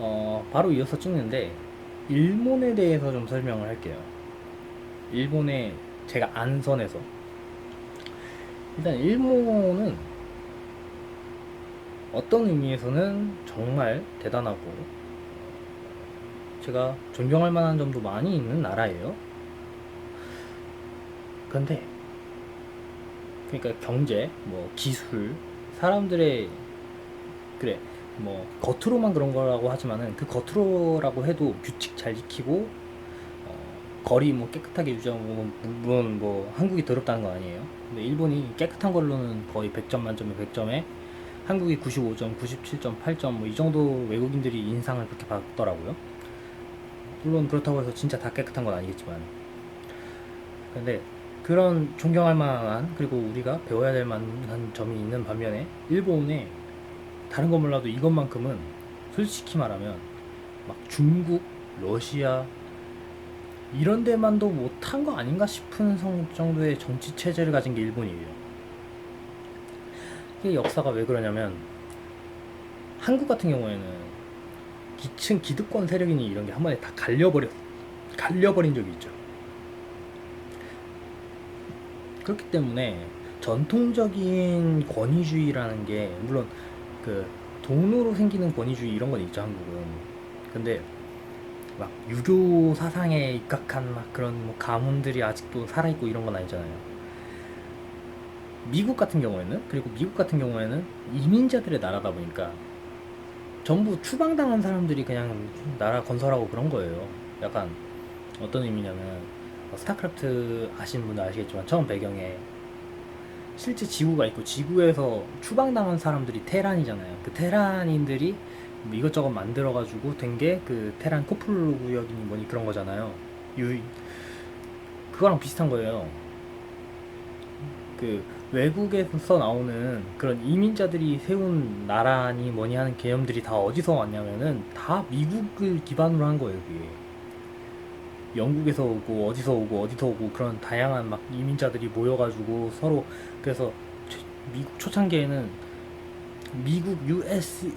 어, 바로 이어서 찍는데 일본에 대해서 좀 설명을 할게요. 일본의 제가 안 선에서 일단 일본은 어떤 의미에서는 정말 대단하고 제가 존경할 만한 점도 많이 있는 나라예요. 근데 그러니까 경제, 뭐 기술, 사람들의 그래 뭐 겉으로만 그런 거라고 하지만은 그 겉으로라고 해도 규칙 잘 지키고 어, 거리 뭐 깨끗하게 유지하고 뭐 물론 뭐 한국이 더럽다는 건 아니에요. 근데 일본이 깨끗한 걸로는 거의 100점 만점에 100점에 한국이 95점, 97.8점 뭐 이 정도 외국인들이 인상을 그렇게 받더라고요. 물론 그렇다고 해서 진짜 다 깨끗한 건 아니겠지만 근데 그런 존경할 만한 그리고 우리가 배워야 될 만한 점이 있는 반면에 일본에 다른 건 몰라도 이것만큼은 솔직히 말하면 막 중국, 러시아 이런 데만도 못한 거 아닌가 싶은 성- 정도의 정치 체제를 가진 게 일본이에요. 이게 역사가 왜 그러냐면 한국 같은 경우에는 기층 기득권 세력이니 이런 게 한 번에 다 갈려버려 갈려버린 적이 있죠. 그렇기 때문에 전통적인 권위주의라는 게 물론 그 돈으로 생기는 권위주의 이런 건 있죠 한국은. 근데 막 유교 사상에 입각한 막 그런 뭐 가문들이 아직도 살아있고 이런 건 아니잖아요. 미국 같은 경우에는 그리고 미국 같은 경우에는 이민자들의 나라다 보니까 전부 추방당한 사람들이 그냥 나라 건설하고 그런 거예요. 약간 어떤 의미냐면 어, 스타크래프트 아시는 분들 아시겠지만 처음 배경에 실제 지구가 있고 지구에서 추방당한 사람들이 테란이잖아요. 그 테란인들이 뭐 이것저것 만들어가지고 된 게 그 테란 코플로 구역이니 뭐니 그런 거잖아요. 유 그거랑 비슷한 거예요. 그 외국에서 나오는 그런 이민자들이 세운 나라니 뭐니 하는 개념들이 다 어디서 왔냐면은 다 미국을 기반으로 한 거예요, 그게. 영국에서 오고 어디서 오고 어디서 오고 그런 다양한 막 이민자들이 모여가지고 서로 그래서 최- 미국 초창기에는 미국 US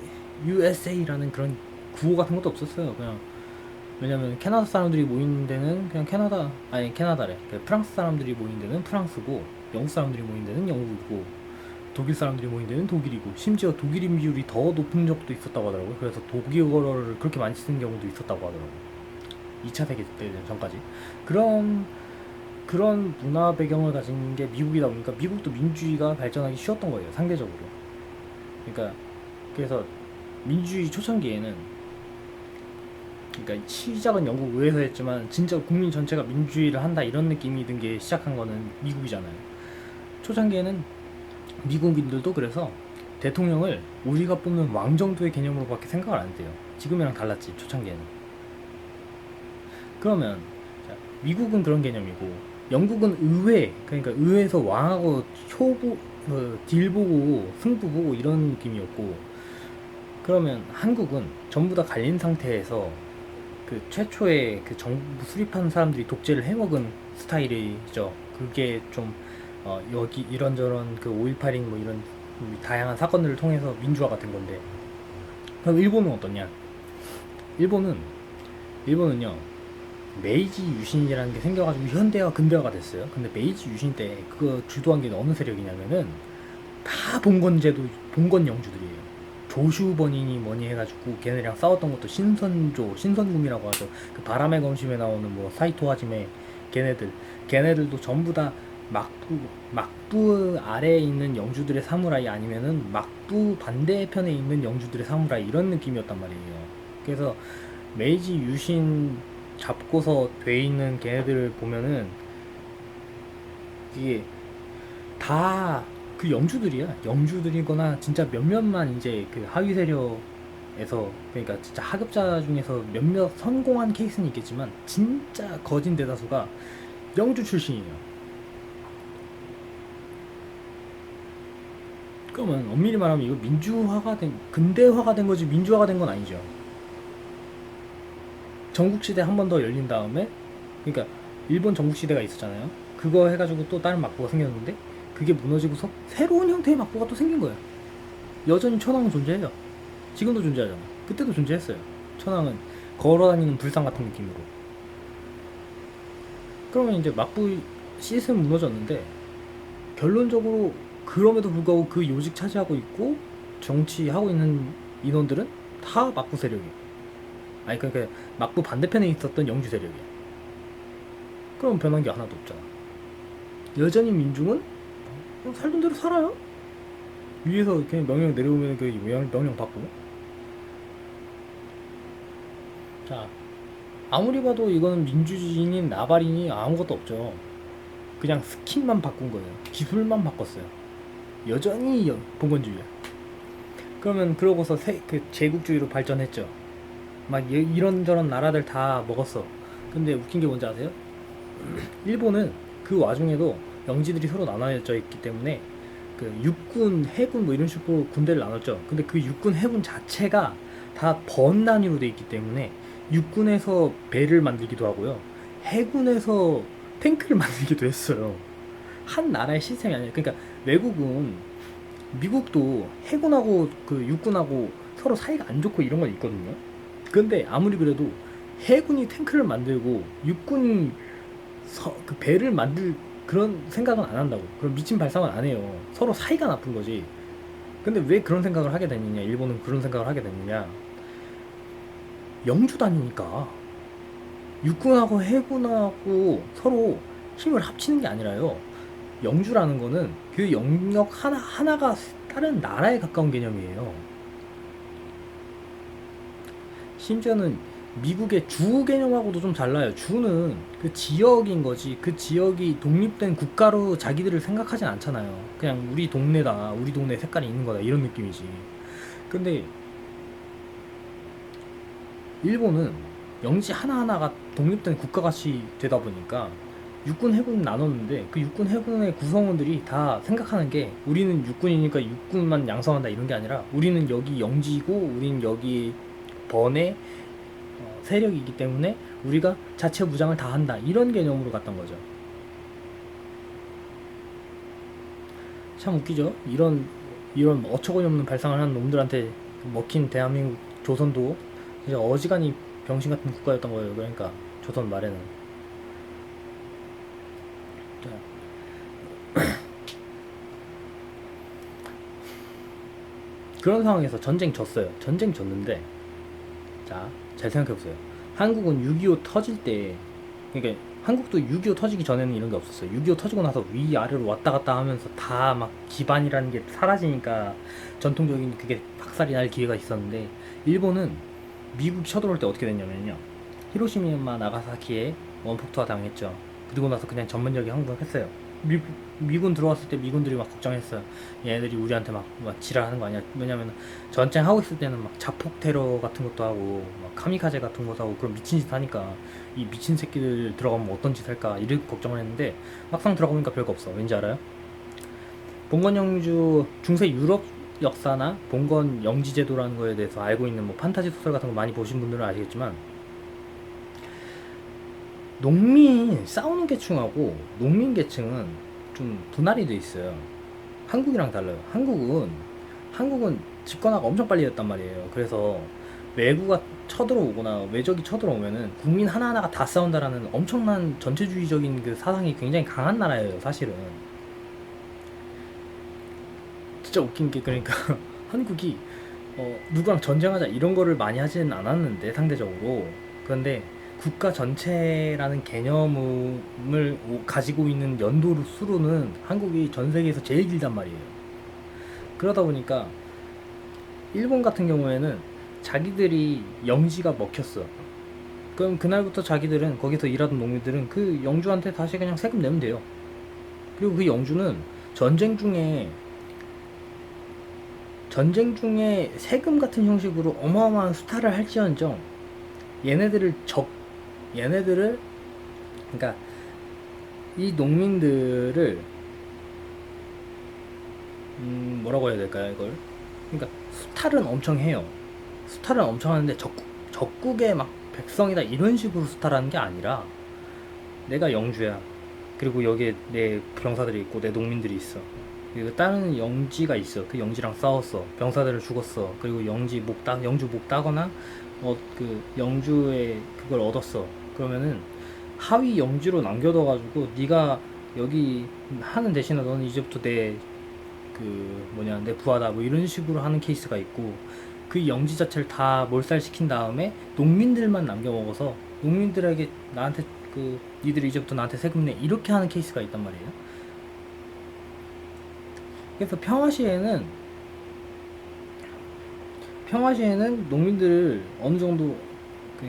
USA라는 그런 구호 같은 것도 없었어요. 그냥 왜냐면 캐나다 사람들이 모이는 데는 그냥 캐나다 아니 캐나다래 그 프랑스 사람들이 모이는 데는 프랑스고 영국 사람들이 모이는 데는 영국이고 독일 사람들이 모이는 데는 독일이고 심지어 독일인 비율이 더 높은 적도 있었다고 하더라고요. 그래서 독일어를 그렇게 많이 쓰는 경우도 있었다고 하더라고요. 2차 세계 대전 전까지. 그런 그런 문화 배경을 가진 게 미국이다 보니까 미국도 민주주의가 발전하기 쉬웠던 거예요 상대적으로. 그러니까 그래서 민주주의 초창기에는 그러니까 시작은 영국 의회에서 했지만 진짜 국민 전체가 민주주의를 한다 이런 느낌이 든 게 시작한 거는 미국이잖아요. 초창기에는 미국인들도 그래서 대통령을 우리가 뽑는 왕 정도의 개념으로밖에 생각을 안 했대요. 지금이랑 달랐지 초창기에는 그러면 자, 미국은 그런 개념이고 영국은 의회 그러니까 의회에서 왕하고 효부 그, 딜 보고 승부 보고 이런 느낌이었고 그러면 한국은 전부 다 갈린 상태에서 그 최초의 그 정부 수립한 사람들이 독재를 해먹은 스타일이죠. 그게 좀 어, 여기 이런저런 그 5.18인 뭐 이런 다양한 사건들을 통해서 민주화가 된 건데 그럼 일본은 어떠냐? 일본은 일본은요 메이지 유신이라는 게 생겨가지고 현대화 근대화가 됐어요. 근데 메이지 유신 때 그거 주도한 게 어느 세력이냐면은 다 봉건제도 봉건 영주들이에요. 조슈번이니 뭐니 해가지고 걔네랑 싸웠던 것도 신선조 신선금이라고 하죠. 그 바람의 검심에 나오는 뭐 사이토 하지메 걔네들 걔네들도 전부 다 막부 막부 아래에 있는 영주들의 사무라이 아니면은 막부 반대편에 있는 영주들의 사무라이 이런 느낌이었단 말이에요. 그래서 메이지 유신 잡고서 돼 있는 걔네들을 보면은 이게 다 그 영주들이야. 영주들이거나 진짜 몇몇만 이제 그 하위 세력에서 그러니까 진짜 하급자 중에서 몇몇 성공한 케이스는 있겠지만 진짜 거진 대다수가 영주 출신이에요. 그러면 엄밀히 말하면 이거 민주화가 된 근대화가 된 거지 민주화가 된 건 아니죠. 전국시대 한 번 더 열린 다음에 그러니까 일본 전국시대가 있었잖아요. 그거 해가지고 또 다른 막부가 생겼는데 그게 무너지고서 새로운 형태의 막부가 또 생긴 거예요. 여전히 천황은 존재해요. 지금도 존재하잖아 그때도 존재했어요. 천황은 걸어다니는 불상 같은 느낌으로. 그러면 이제 막부 시스템 무너졌는데 결론적으로 그럼에도 불구하고 그 요직 차지하고 있고 정치하고 있는 인원들은 다 막부 세력이에요. 아니 그러니까 막부 반대편에 있었던 영주 세력이에요. 그럼 변한 게 하나도 없잖아. 여전히 민중은 살던 대로 살아요. 위에서 그냥 명령 내려오면 그 명령, 명령 받고. 자, 아무리 봐도 이거는 민주주의니 나발이니 아무것도 없죠. 그냥 스킨만 바꾼 거예요. 기술만 바꿨어요. 여전히 여- 봉건주의야. 그러면 그러고서 세, 그 제국주의로 발전했죠. 막 이- 이런저런 나라들 다 먹었어. 근데 웃긴 게 뭔지 아세요? 일본은 그 와중에도 영지들이 서로 나눠져 있기 때문에 그 육군, 해군 뭐 이런 식으로 군대를 나눴죠. 근데 그 육군, 해군 자체가 다 번 단위로 돼 있기 때문에 육군에서 배를 만들기도 하고요. 해군에서 탱크를 만들기도 했어요. 한 나라의 시스템이 아니에요. 그러니까 외국은 미국도 해군하고 그 육군하고 서로 사이가 안 좋고 이런 건 있거든요. 근데 아무리 그래도 해군이 탱크를 만들고 육군이 서, 그 배를 만들 그런 생각은 안 한다고. 그런 미친 발상은 안 해요. 서로 사이가 나쁜 거지. 근데 왜 그런 생각을 하게 됐느냐? 일본은 그런 생각을 하게 됐느냐? 영주 다니니까 육군하고 해군하고 서로 힘을 합치는 게 아니라요. 영주라는 거는 그 영역 하나 하나가 다른 나라에 가까운 개념이에요. 심지어는 미국의 주 개념하고도 좀 달라요. 주는 그 지역인 거지. 그 지역이 독립된 국가로 자기들을 생각하진 않잖아요. 그냥 우리 동네다. 우리 동네 색깔이 있는 거다. 이런 느낌이지. 근데 일본은 영지 하나하나가 독립된 국가같이 되다 보니까 육군 해군 나눴는데 그 육군 해군의 구성원들이 다 생각하는 게 우리는 육군이니까 육군만 양성한다 이런 게 아니라 우리는 여기 영지고 우리는 여기 번의 어, 세력이기 때문에 우리가 자체 무장을 다 한다 이런 개념으로 갔던 거죠. 참 웃기죠. 이런 이런 어처구니 없는 발상을 하는 놈들한테 먹힌 대한민국 조선도 진짜 어지간히 병신 같은 국가였던 거예요. 그러니까 조선 말에는. 자. 그런 상황에서 전쟁 졌어요. 전쟁 졌는데 자, 잘 생각해 보세요. 한국은 6.25 터질 때 그러니까 한국도 6.25 터지기 전에는 이런 게 없었어요. 6.25 터지고 나서 위아래로 왔다 갔다 하면서 다 막 기반이라는 게 사라지니까 전통적인 그게 박살이 날 기회가 있었는데 일본은 미국이 쳐들어올 때 어떻게 됐냐면요. 히로시마 나가사키에 원폭투하 당했죠. 그리고 나서 그냥 전면적인 항복했어요. 미, 미군 들어왔을 때 미군들이 막 걱정했어요. 얘네들이 우리한테 막, 막 지랄하는 거 아니야? 왜냐면 전쟁 하고 있을 때는 막 자폭 테러 같은 것도 하고 막 카미카제 같은 것도 하고 그런 미친 짓 하니까 이 미친 새끼들 들어가면 어떤 짓 할까 이렇게 걱정을 했는데 막상 들어가보니까 별거 없어. 왠지 알아요? 봉건 영주 중세 유럽 역사나 봉건 영지 제도라는 거에 대해서 알고 있는 뭐 판타지 소설 같은 거 많이 보신 분들은 아시겠지만 농민 싸우는 계층하고 농민 계층은 좀 분할이 돼 있어요. 한국이랑 달라요. 한국은 한국은 집권화가 엄청 빨리 됐단 말이에요. 그래서 외구가 쳐들어오거나 외적이 쳐들어오면은 국민 하나하나가 다 싸운다라는 엄청난 전체주의적인 그 사상이 굉장히 강한 나라예요, 사실은. 진짜 웃긴 게 그러니까 한국이 어, 누구랑 전쟁하자 이런 거를 많이 하지는 않았는데 상대적으로 그런데 국가 전체라는 개념을 오- 가지고 있는 연도 수로는 한국이 전 세계에서 제일 길단 말이에요. 그러다 보니까 일본 같은 경우에는 자기들이 영지가 먹혔어. 그럼 그날부터 자기들은 거기서 일하던 농민들은 그 영주한테 다시 그냥 세금 내면 돼요. 그리고 그 영주는 전쟁 중에 전쟁 중에 세금 같은 형식으로 어마어마한 수탈을 할지언정 얘네들을 적 얘네들을 그러니까 이 농민들을 음 뭐라고 해야 될까요 이걸? 그러니까 수탈은 엄청 해요. 수탈은 엄청 하는데 적국 적국의 막 백성이다 이런 식으로 수탈하는 게 아니라 내가 영주야. 그리고 여기에 내 병사들이 있고 내 농민들이 있어. 그리고 다른 영지가 있어. 그 영지랑 싸웠어. 병사들을 죽었어. 그리고 영지 목 따, 영주 목 따거나 어, 그 영주에 그걸 얻었어. 그러면은 하위 영주로 남겨둬가지고 네가 여기 하는 대신에 너는 이제부터 내 그 뭐냐 내 부하다 뭐 이런 식으로 하는 케이스가 있고 그 영지 자체를 다 몰살시킨 다음에 농민들만 남겨 먹어서 농민들에게 나한테 그 니들이 이제부터 나한테 세금 내 이렇게 하는 케이스가 있단 말이에요. 그래서 평화시에는 평화시에는 농민들을 어느 정도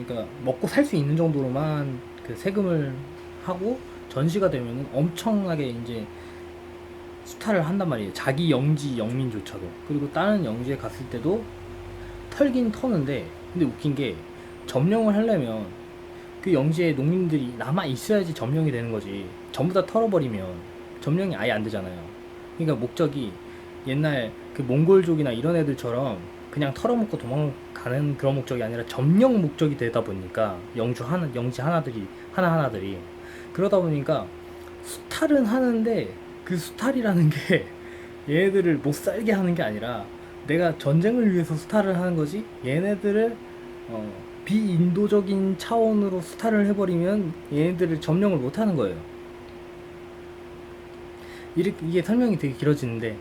그러니까 먹고 살 수 있는 정도로만 그 세금을 하고 전시가 되면은 엄청나게 이제 수탈을 한단 말이에요. 자기 영지 영민조차도. 그리고 다른 영지에 갔을 때도 털긴 터는데 근데 웃긴 게 점령을 하려면 그 영지에 농민들이 남아 있어야지 점령이 되는 거지. 전부 다 털어버리면 점령이 아예 안 되잖아요. 그러니까 목적이 옛날 그 몽골족이나 이런 애들처럼 그냥 털어먹고 도망가는 그런 목적이 아니라 점령 목적이 되다 보니까 영주 하나 영지 하나들이 하나 하나들이 그러다 보니까 수탈은 하는데 그 수탈이라는 게 얘네들을 못 살게 하는 게 아니라 내가 전쟁을 위해서 수탈을 하는 거지 얘네들을 어, 비인도적인 차원으로 수탈을 해버리면 얘네들을 점령을 못 하는 거예요. 이렇게 이게 설명이 되게 길어지는데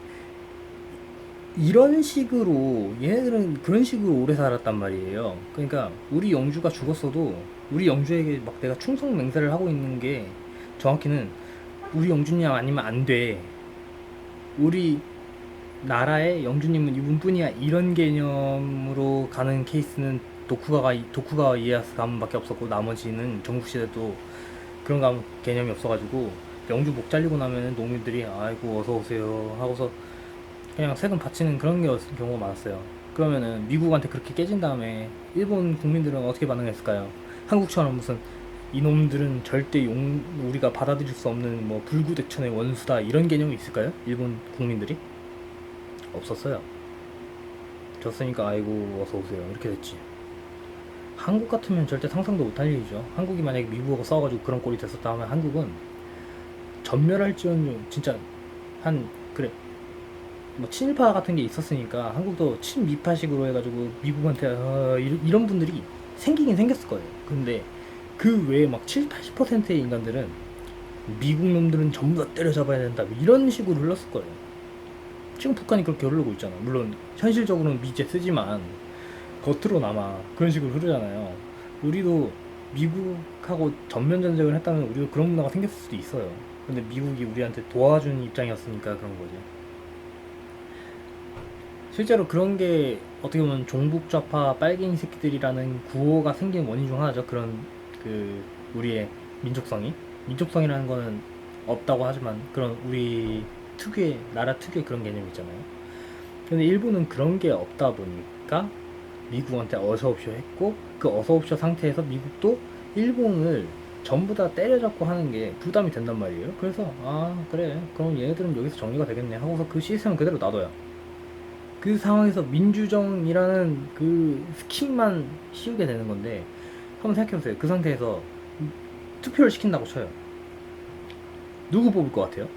이런 식으로 얘네들은 그런 식으로 오래 살았단 말이에요. 그러니까 우리 영주가 죽었어도 우리 영주에게 막 내가 충성 맹세를 하고 있는 게 정확히는 우리 영주님 아니면 안 돼. 우리 나라의 영주님은 이분뿐이야. 이런 개념으로 가는 케이스는 도쿠가가 도쿠가와 이에야스 가문밖에 없었고 나머지는 전국 시대도 그런 가문 개념이 없어가지고 영주 목 잘리고 나면은 농민들이 아이고 어서 오세요 하고서 그냥 세금 바치는 그런 게 경우가 많았어요. 그러면은 미국한테 그렇게 깨진 다음에 일본 국민들은 어떻게 반응했을까요? 한국처럼 무슨 이놈들은 절대 용 우리가 받아들일 수 없는 뭐 불구대천의 원수다 이런 개념이 있을까요? 일본 국민들이 없었어요. 졌으니까 아이고 어서 오세요 이렇게 됐지. 한국 같으면 절대 상상도 못할 일이죠. 한국이 만약에 미국하고 싸워가지고 그런 꼴이 됐었다 하면 한국은 전멸할지언정 진짜 한 뭐 친일파 같은 게 있었으니까 한국도 친미파식으로 해가지고 미국한테 어, 이- 이런 분들이 생기긴 생겼을 거예요. 근데 그 외에 막 7, 80%의 인간들은 미국 놈들은 전부 다 때려잡아야 된다 뭐 이런 식으로 흘렀을 거예요. 지금 북한이 그렇게 흐르고 있잖아. 물론 현실적으로는 미제 쓰지만 겉으로나마 그런 식으로 흐르잖아요. 우리도 미국하고 전면 전쟁을 했다면 우리도 그런 문화가 생겼을 수도 있어요. 근데 미국이 우리한테 도와준 입장이었으니까 그런 거지. 실제로 그런 게 어떻게 보면 종북 좌파 빨갱이 새끼들이라는 구호가 생긴 원인 중 하나죠. 그런 그 우리의 민족성이 민족성이라는 거는 없다고 하지만 그런 우리 특유의 나라 특유의 그런 개념이 있잖아요. 근데 일본은 그런 게 없다 보니까 미국한테 어서옵쇼 했고 그 어서옵쇼 상태에서 미국도 일본을 전부 다 때려잡고 하는 게 부담이 된단 말이에요. 그래서 아 그래 그럼 얘네들은 여기서 정리가 되겠네 하고서 그 시스템을 그대로 놔둬요. 그 상황에서 민주정이라는 그 스킨만 씌우게 되는 건데 한번 생각해보세요. 그 상태에서 투표를 시킨다고 쳐요. 누구 뽑을 것 같아요?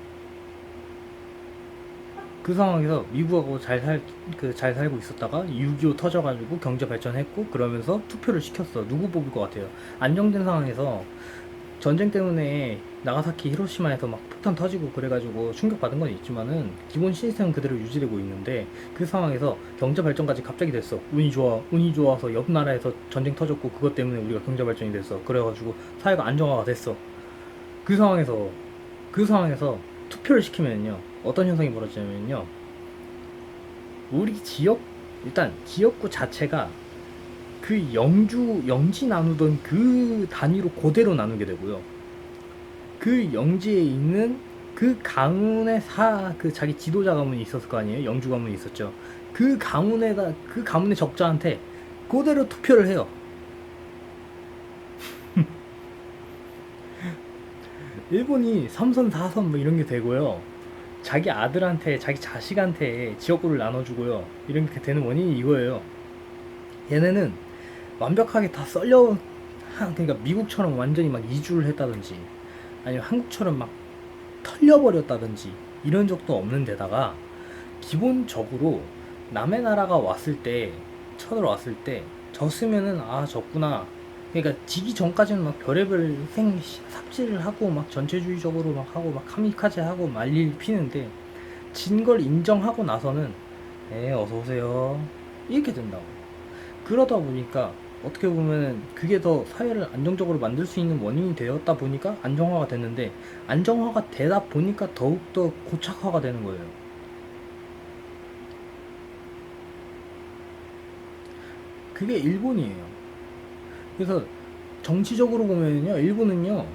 그 상황에서 미국하고 잘 살, 그 잘 살고 있었다가 6.25 터져가지고 경제 발전했고 그러면서 투표를 시켰어. 누구 뽑을 것 같아요? 안정된 상황에서 전쟁 때문에 나가사키 히로시마에서 막 폭탄 터지고 그래가지고 충격받은 건 있지만은 기본 시스템은 그대로 유지되고 있는데 그 상황에서 경제 발전까지 갑자기 됐어. 운이 좋아, 운이 좋아서 옆 나라에서 전쟁 터졌고 그것 때문에 우리가 경제 발전이 됐어. 그래가지고 사회가 안정화가 됐어. 그 상황에서 그 상황에서 투표를 시키면요 어떤 현상이 벌어지냐면요 우리 지역 일단 지역구 자체가 그 영주 영지 나누던 그 단위로 그대로 나누게 되고요 그 영지에 있는 그 가문의 사 그 자기 지도자 가문이 있었을 거 아니에요 영주 가문이 있었죠 그 가문에다 그 가문의 적자한테 그대로 투표를 해요 일본이 3선, 4선 뭐 이런 게 되고요. 자기 아들한테, 자기 자식한테 지역구를 나눠주고요. 이렇게 되는 원인이 이거예요. 얘네는 완벽하게 다 썰려, 한- 그러니까 미국처럼 완전히 막 이주를 했다든지, 아니면 한국처럼 막 털려버렸다든지, 이런 적도 없는 데다가, 기본적으로 남의 나라가 왔을 때, 쳐들어왔을 때, 졌으면은 아 졌구나. 그러니까 지기 전까지는 막 별의별 생 삽질을 하고 막 전체주의적으로 막 하고 막 카미카제 하고 말릴 피는데 진 걸 인정하고 나서는 에 어서 오세요. 이렇게 된다고. 그러다 보니까 어떻게 보면 그게 더 사회를 안정적으로 만들 수 있는 원인이 되었다 보니까 안정화가 됐는데 안정화가 되다 보니까 더욱더 고착화가 되는 거예요. 그게 일본이에요. 그래서 정치적으로 보면요, 일본은요,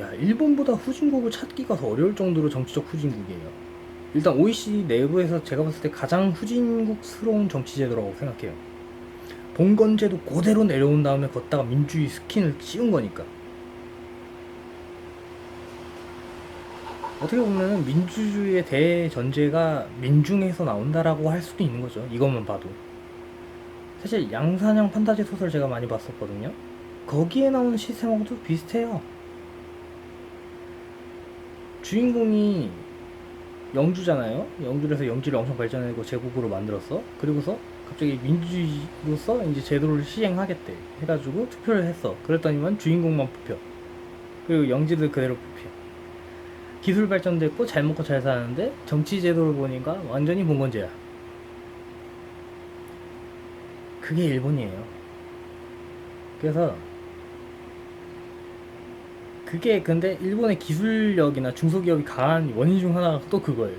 야, 일본보다 후진국을 찾기가 더 어려울 정도로 정치적 후진국이에요. 일단 OECD 내부에서 제가 봤을 때 가장 후진국스러운 정치 제도라고 생각해요. 봉건제도 그대로 내려온 다음에 걷다가 민주주의 스킨을 씌운 거니까. 어떻게 보면 민주주의의 대전제가 민중에서 나온다라고 할 수도 있는 거죠. 이것만 봐도. 사실 양산형 판타지 소설 제가 많이 봤었거든요. 거기에 나오는 시스템하고도 비슷해요. 주인공이 영주잖아요. 영주에서 영지를 엄청 발전하고 제국으로 만들었어. 그리고서 갑자기 민주주의로서 이제 제도를 시행하겠대. 해가지고 투표를 했어. 그랬더니만 주인공만 뽑혀. 그리고 영지들 그대로 뽑혀. 기술 발전됐고 잘 먹고 잘 사는데 정치 제도를 보니까 완전히 봉건제야. 그게 일본이에요. 그래서 그게 근데 일본의 기술력이나 중소기업이 강한 원인 중 하나가 또 그거예요.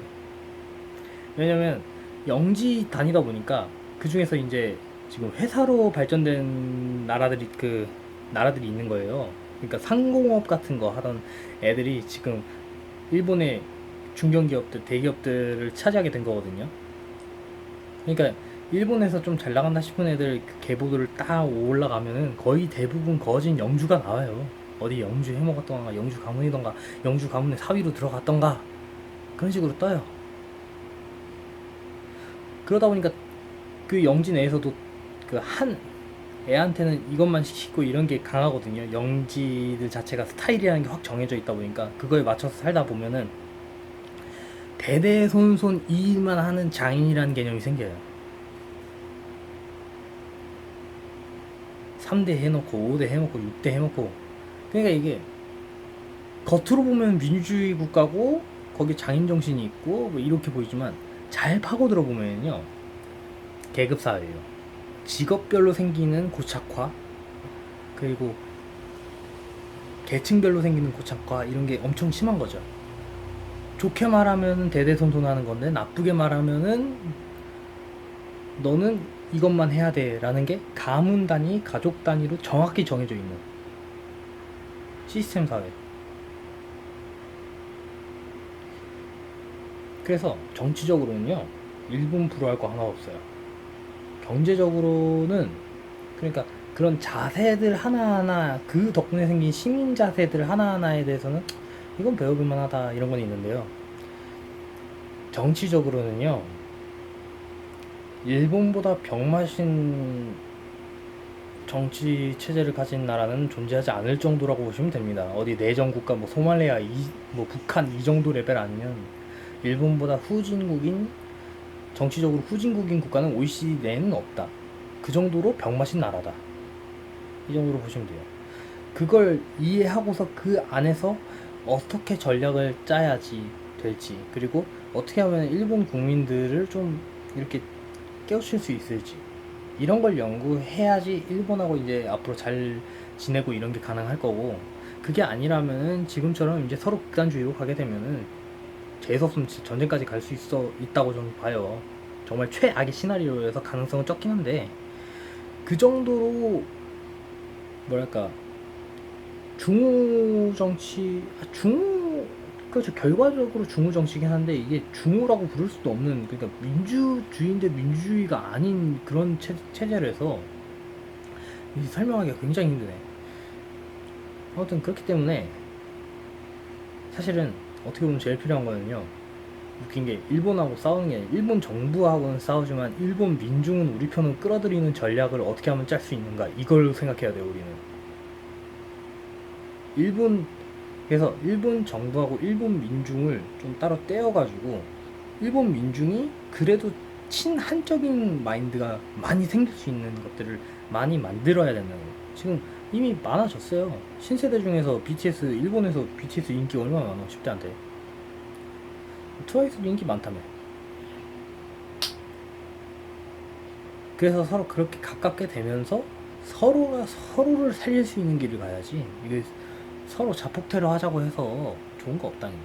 왜냐면 영지 단위다 보니까 그 중에서 이제 지금 회사로 발전된 나라들이 그 나라들이 있는 거예요. 그러니까 상공업 같은 거 하던 애들이 지금 일본의 중견기업들, 대기업들을 차지하게 된 거거든요. 그러니까 일본에서 좀 잘 나간다 싶은 애들 그 계보들을 딱 올라가면은 거의 대부분 거진 영주가 나와요. 어디 영주 해먹었던가, 영주 가문이던가, 영주 가문의 사위로 들어갔던가 그런 식으로 떠요. 그러다 보니까 그 영지 내에서도 그 한 애한테는 이것만 시키고 이런 게 강하거든요. 영지들 자체가 스타일이라는 게 확 정해져 있다 보니까 그거에 맞춰서 살다 보면은 대대손손 이 일만 하는 장인이라는 개념이 생겨요. 3대 해놓고 5대 해놓고 6대 해놓고 그러니까 이게 겉으로 보면 민주주의 국가고 거기 장인 정신이 있고 뭐 이렇게 보이지만 잘 파고들어 보면요 계급 사회예요. 직업별로 생기는 고착화 그리고 계층별로 생기는 고착화 이런 게 엄청 심한 거죠. 좋게 말하면 대대손손하는 건데 나쁘게 말하면은 너는 이것만 해야 돼라는 게 가문 단위, 가족 단위로 정확히 정해져 있는 시스템 사회. 그래서 정치적으로는요, 일본 불허할 거 하나 없어요. 경제적으로는 그러니까 그런 자세들 하나하나 그 덕분에 생긴 시민 자세들 하나하나에 대해서는 이건 배워볼 만하다 이런 건 있는데요. 정치적으로는요. 일본보다 병마신 정치 체제를 가진 나라는 존재하지 않을 정도라고 보시면 됩니다. 어디 내정 국가 뭐 소말레아 이, 뭐 북한 이 정도 레벨 아니면 일본보다 후진국인 정치적으로 후진국인 국가는 OECD 내에는 없다. 그 정도로 병마신 나라다. 이 정도로 보시면 돼요. 그걸 이해하고서 그 안에서 어떻게 전략을 짜야지 될지 그리고 어떻게 하면 일본 국민들을 좀 이렇게 깨우칠 수 있을지 이런 걸 연구해야지 일본하고 이제 앞으로 잘 지내고 이런 게 가능할 거고 그게 아니라면은 지금처럼 이제 서로 극단주의로 가게 되면은 재수없으면 전쟁까지 갈 수 있어 있다고 저는 봐요. 정말 최악의 시나리오에서 가능성은 적긴 한데 그 정도로 뭐랄까 중우 정치 아, 중우 그렇죠 결과적으로 중우 정치긴 한데 이게 중우라고 부를 수도 없는 그러니까 민주주의인데 민주주의가 아닌 그런 체, 체제라서 설명하기가 굉장히 힘드네. 아무튼 그렇기 때문에 사실은 어떻게 보면 제일 필요한 거는요. 웃긴 게 일본하고 싸우는 게 일본 정부하고는 싸우지만 일본 민중은 우리 편으로 끌어들이는 전략을 어떻게 하면 짤 수 있는가 이걸 생각해야 돼요 우리는. 일본 그래서 일본 정부하고 일본 민중을 좀 따로 떼어가지고 일본 민중이 그래도 친한적인 마인드가 많이 생길 수 있는 것들을 많이 만들어야 된다는 거예요. 지금 이미 많아졌어요. 신세대 중에서 BTS 일본에서 BTS 인기 얼마나 많아? 10대한테. 트와이스도 인기 많다며. 그래서 서로 그렇게 가깝게 되면서 서로가 서로를 살릴 수 있는 길을 가야지. 이게 서로 자폭퇴로 하자고 해서 좋은 거 없다니까.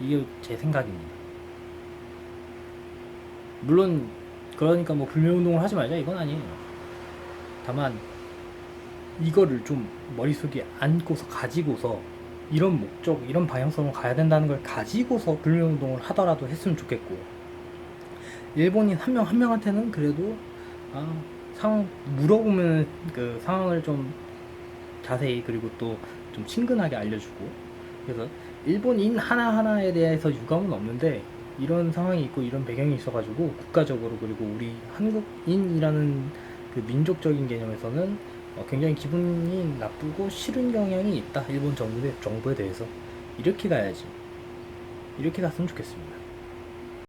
이게 제 생각입니다. 물론 그러니까 뭐 불매운동을 하지 말자 이건 아니에요. 다만 이거를 좀 머릿속에 안고서 가지고서 이런 목적, 이런 방향성으로 가야 된다는 걸 가지고서 불매운동을 하더라도 했으면 좋겠고 일본인 한명한 명한테는 그래도 아, 상황 물어보면 그 상황을 좀 자세히 그리고 또 좀 친근하게 알려주고 그래서 일본인 하나하나에 대해서 유감은 없는데 이런 상황이 있고 이런 배경이 있어가지고 국가적으로 그리고 우리 한국인이라는 그 민족적인 개념에서는 어, 굉장히 기분이 나쁘고 싫은 경향이 있다. 일본 정부에, 정부에 대해서. 이렇게 가야지. 이렇게 갔으면 좋겠습니다